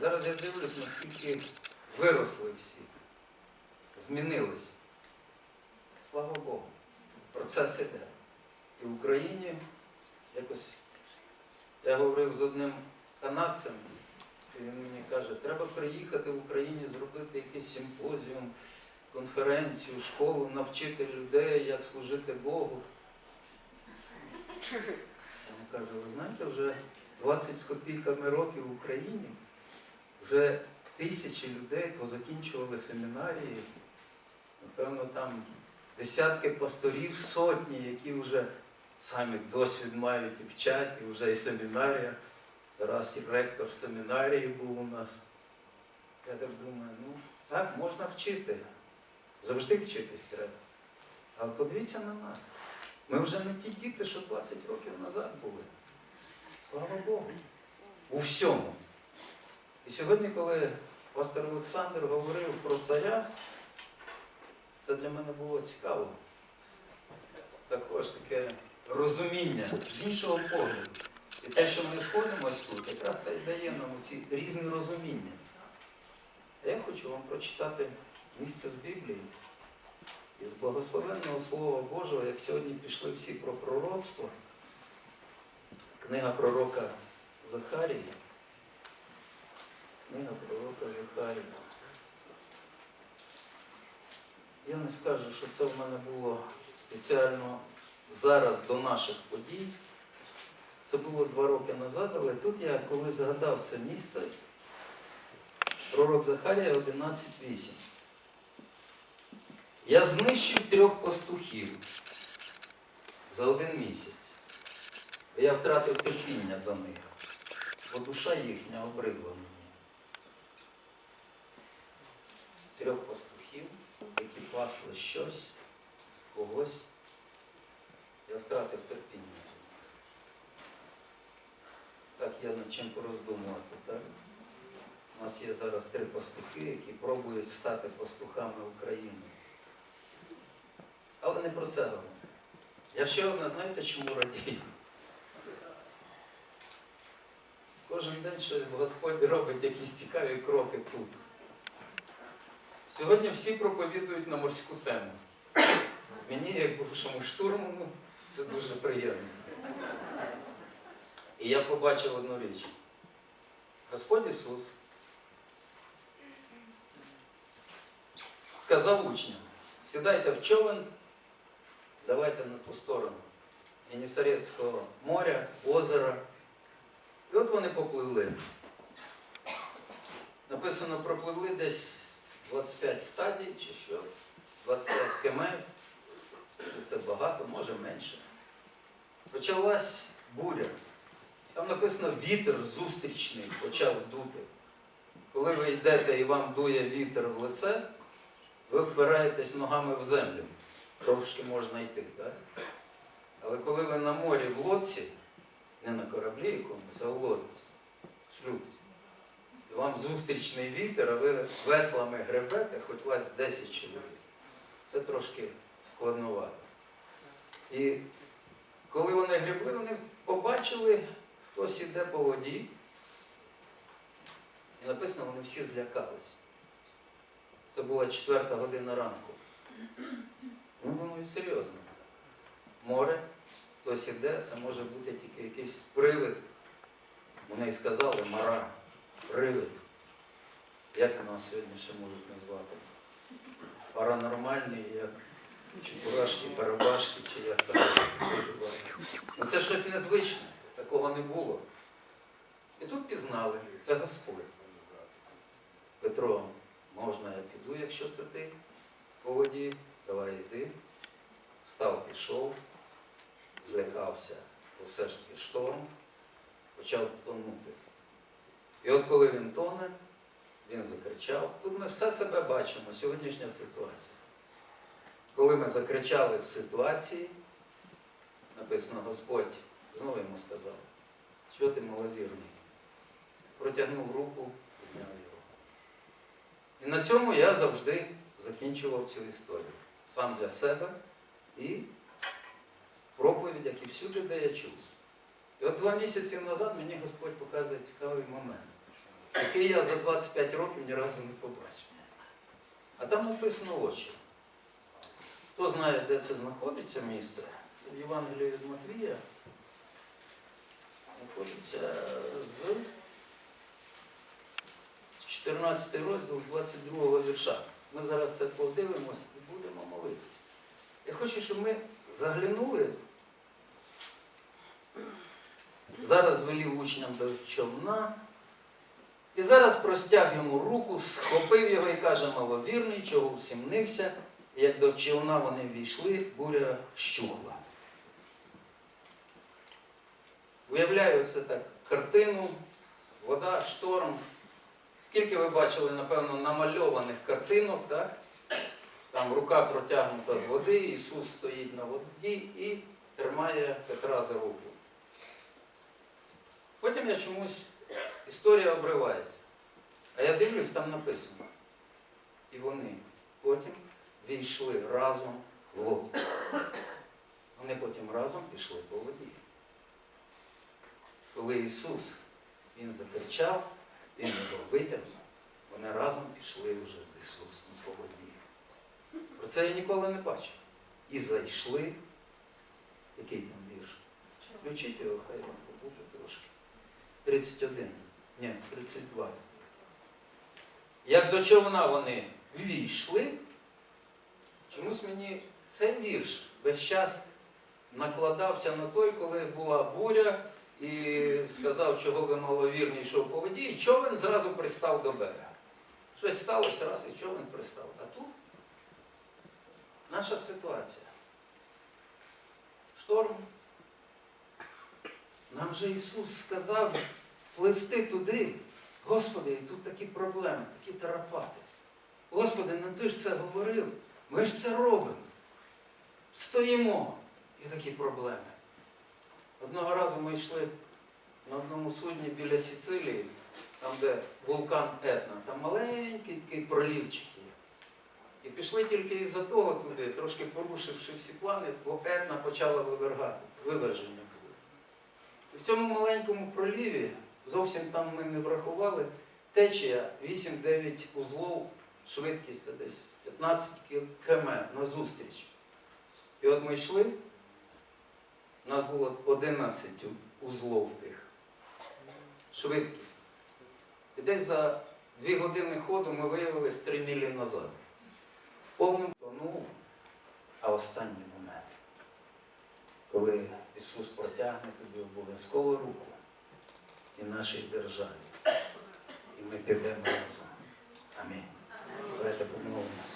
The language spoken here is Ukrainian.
Зараз я дивлюсь, наскільки виросли всі, змінились. Слава Богу, процес іде. І в Україні якось я говорив з одним канадцем, і він мені каже, треба приїхати в Україні, зробити якийсь симпозіум, конференцію, школу, навчити людей, як служити Богу. Йому кажу, ви знаєте, вже 20 з копійками років в Україні вже тисячі людей позакінчували семінарії, напевно, там десятки пасторів, сотні, які вже самі досвід мають і вчать, і вже і семінарія. Тарас і ректор семінарії був у нас. Я так думаю, ну так, можна вчити. Завжди вчитись треба. Але подивіться на нас. Ми вже не ті діти, що 20 років назад були. Слава Богу. У всьому. І сьогодні, коли пастор Олександр говорив про царя, це для мене було цікаво. Також таке розуміння з іншого погляду. І те, що ми сходимось тут, якраз це дає нам ці різні розуміння. А я хочу вам прочитати місце з Біблії. Із благословенного Слова Божого, як сьогодні пішли всі про пророцтво, книга пророка Захарії. Книга пророка Захарія. Я не скажу, що це в мене було спеціально зараз до наших подій. Це було два роки назад, але тут я, коли згадав це місце, пророк Захарія 11.8. Я знищив трьох пастухів за один місяць. Я втратив терпіння до них, бо душа їхня обридла мені. Трьох пастухів, які пасли щось, когось. Я втратив терпіння. Так є над чим пороздумувати, так? У нас є зараз три пастухи, які пробують стати пастухами України. Але не про це говорю. Я ще одне, знаєте, чому радію? Кожен день щось Господь робить якісь цікаві кроки тут. Сьогодні всі проповідують на морську тему. Мені, як бувшому штурману, це дуже приємно. І я побачив одну річ. Господь Ісус сказав учням, сідайте в човен, давайте на ту сторону Єнісарецького моря, озера. І от вони попливли. Написано, пропливли десь 25 стадій чи що, 25 кемель, що це багато, може менше. Почалась буря. Там написано вітер зустрічний почав дути. Коли ви йдете і вам дує вітер в лице, ви впираєтесь ногами в землю. Трошки можна йти, так? Але коли ви на морі в лодці, не на кораблі якомусь, а в лодці, шлюбці, вам зустрічний вітер, а ви веслами гребете, хоч вас 10 чоловік, це трошки складновато. І коли вони гребли, вони побачили, хтось іде по воді. І написано, вони всі злякались. Це була четверта година ранку. Ну, думаю, серйозно. Море, хтось іде, це може бути тільки якийсь привид. Вони сказали, мара, привид. Як нас сьогодні ще можуть назвати? Паранормальний, як чебурашки, парабашки, чи як там. Ну, Це щось незвичне, такого не було. І тут пізнали, це Господь. Петро, можна я піду, якщо це ти по воді, давай йди. Встав, пішов, злякався, то все ж таки шторм, почав тонути. І от коли він тоне, він закричав. Тут ми все себе бачимо, сьогоднішня ситуація. Коли ми закричали в ситуації, написано Господь, знову йому сказав, що ти маловірний. Протягнув руку, підняв його. І на цьому я завжди закінчував цю історію. Сам для себе і проповідь, як і всюди, де я чув. І от два місяці назад мені Господь показує цікавий момент. Який я за 25 років ні разу не побачив. А там написано очі. Хто знає, де це знаходиться місце? Це в Євангелії від Матвія. Знаходиться з, з 14 розділ 22 вірша. Ми зараз це подивимося і будемо молитись. Я хочу, щоб ми заглянули. Зараз звелів учням до човна. І зараз простяг йому руку, схопив його і каже, маловірний, чого всімнився. І як до човна вони війшли, буря вщухла. Уявляю це так картину, вода, шторм. Скільки ви бачили, напевно, намальованих картинок, так? Там рука протягнута з води, Ісус стоїть на воді і тримає Петра за руку. Потім я чомусь історія обривається. А я дивлюсь, там написано. І вони потім війшли разом в лодку. Вони потім разом пішли по воді. Коли Ісус Він закричав, Він його витягнув, вони разом пішли вже з Ісусом по воді. Про це я ніколи не бачив. І зайшли. Який там вірш? Включіть його, хай вам побуде трошки. 31. Ні, 32. Як до човна вони ввійшли, чомусь мені цей вірш весь час накладався на той, коли була буря, і сказав, чого ви маловірні йшов по воді, і човен зразу пристав до берега. Щось сталося раз, і човен пристав. А тут наша ситуація. Шторм. Нам же Ісус сказав плести туди. Господи, і тут такі проблеми, такі тарапати. Господи, ну ти ж це говорив. Ми ж це робимо. Стоїмо. І такі проблеми. Одного разу ми йшли на одному судні біля Сицилії, там, де вулкан Етна, там маленький такий пролівчик є. І пішли тільки із-за того туди, трошки порушивши всі плани, бо Етна почала вивергати, виверження в цьому маленькому проліві, зовсім там ми не врахували, течія 8-9 узлов, швидкість це десь 15 км на зустріч. І от ми йшли, нас було 11 узлов тих. Швидкість. І десь за 2 години ходу ми виявилися 3 мілі назад. Повним тонув, а останній момент, коли Ісус протягне тобі обов'язково руку і нашій державі. І ми підемо разом. Амінь. Давайте помолимося.